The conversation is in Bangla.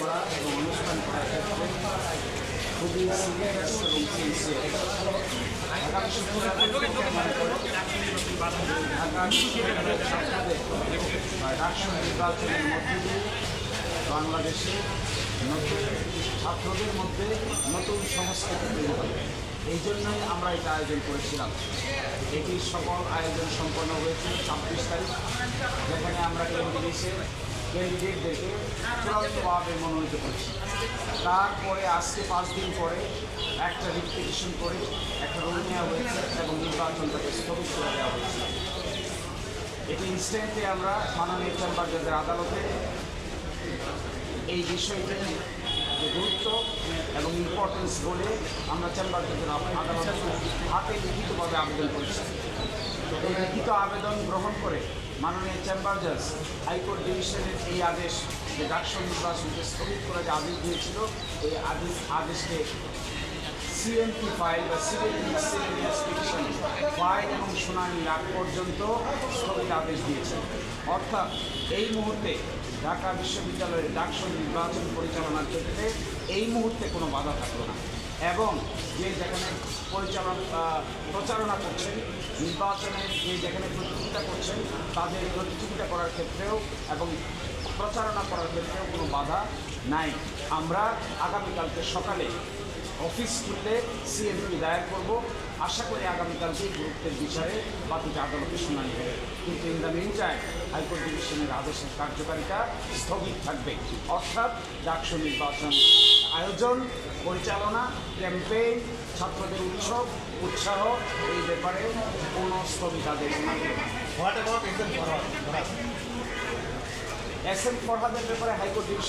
অনুষ্ঠান করার ক্ষেত্রে খুবই সিরিয়াস এবং ঢাকা মধ্যে দিয়ে বাংলাদেশে নতুন ছাত্রদের মধ্যে নতুন সংস্কৃতি তৈরি হবে। এই জন্যই আমরা এটা আয়োজন করেছিলাম। এটি সকল আয়োজন সম্পন্ন হয়েছে ছাব্বিশ তারিখ। যেখানে আমরা ক্যান্ডিডেটসের ক্যান্ডিডেটদেরকে চূড়ান্তভাবে মনোনীত করেছি। তারপরে আজকে পাঁচ দিন পরে একটা রিপিটিশন করে একটা রোল নেওয়া হয়েছে এবং নির্বাচনটাকে স্থগিত করে দেওয়া হয়েছে। এটি ইনস্ট্যান্টলি আমরা মাননীয় চেম্বার জজের আদালতে এই বিষয়টি গুরুত্ব এবং ইম্পর্টেন্স বলে আমরা চেম্বার জজের আদালতে হাতে লিখিতভাবে আবেদন করেছি। এই লিখিত আবেদন গ্রহণ করে মাননীয় চেম্বার জজ, হাইকোর্ট ডিভিশনের এই আদেশ যে ডাকসু নির্বাচনকে স্থগিত করে যে আদেশ দিয়েছিল, এই আদেশ আদেশকে সিএমপি ফাইল বা সিভিল সিভিল ইনভেস্টিগেশন ফাইল এবং শুনানি আগ পর্যন্ত স্থগিত আদেশ দিয়েছে। অর্থাৎ এই মুহূর্তে ঢাকা বিশ্ববিদ্যালয়ের ডাকসু নির্বাচন পরিচালনার ক্ষেত্রে এই মুহূর্তে কোনো বাধা থাকল না। এবং যে যেখানে পরিচালনা প্রচারণা করছেন, নির্বাচনে যে যেখানে প্রতিযোগিতা করছেন, তাদের প্রতিযোগিতা করার ক্ষেত্রেও এবং প্রচারণা করার ক্ষেত্রেও কোনো বাধা নাই। আমরা আগামীকালকে সকালে অফিস খুললে সিএমপি দায়ের করব। আশা করি আগামীকালকে গুরুত্বের বিচারে বাতিতে আদালতে শুনানি হবে। কিন্তু in the mean time high court ডিভিশনের আদেশের কার্যকারিতা স্থগিত থাকবে। অর্থাৎ ডাকসু নির্বাচন আয়োজন পরিচালনা ক্যাম্পেইন ছাত্রদের উৎসব উৎসাহ এই ব্যাপারে কোনো স্থগিতাদেশ থাকবে Ethan Farad? এস এম ফরহাদের ব্যাপারে হাইকোর্ট ডিভিশন